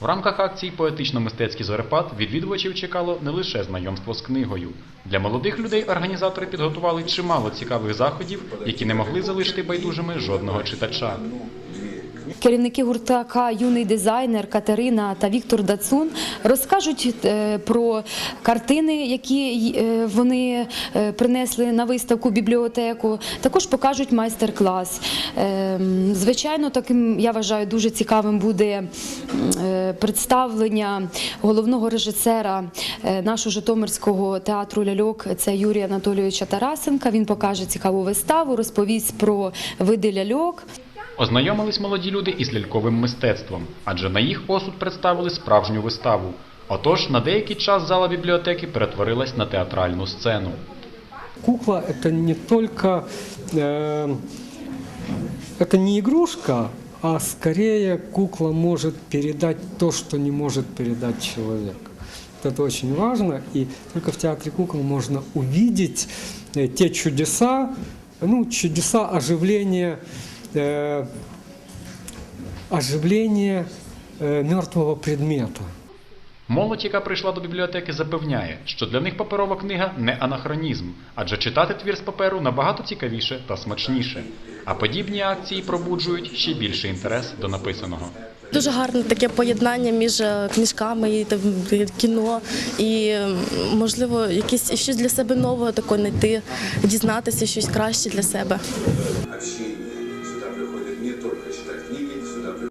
В рамках акції Поетично-мистецький зорепад відвідувачів чекало не лише знайомство з книгою. Для молодих людей організатори підготували чимало цікавих заходів, які не могли залишити байдужими жодного читача. Керівники гуртака Юний дизайнер Катерина та Віктор Дацун розкажуть е, про картини, які е, вони е, принесли на виставку бібліотеку. Також покажуть майстер-клас. Звичайно, таким я вважаю дуже цікавим буде представлення головного режисера нашого Житомирського театру ляльок. Це Юрія Анатолійовича Тарасенка. Він покаже цікаву виставу, розповість про види ляльок. Ознайомились молоді люди із ляльковим мистецтвом, адже на їх осуд представили справжню виставу. Отож, на деякий час зала бібліотеки перетворилась на театральну сцену. Кукла это не только э, это не игрушка, а скорее кукла может передать то, что не может передать человек. Вот Это очень важно, и только в театре кукол можно увидеть э, те чудеса, ну, чудеса оживления, э, оживления э, мертвого предмета. Молодь, яка прийшла до бібліотеки, запевняє, що для них паперова книга не анахронізм, адже читати твір з паперу набагато цікавіше та смачніше. А подібні акції пробуджують ще більший інтерес до написаного. Дуже гарне таке поєднання між е, книжками і е, кіно, і можливо якесь щось для себе нового таке знайти, дізнатися щось краще для себе только читать книги, сюда приходят.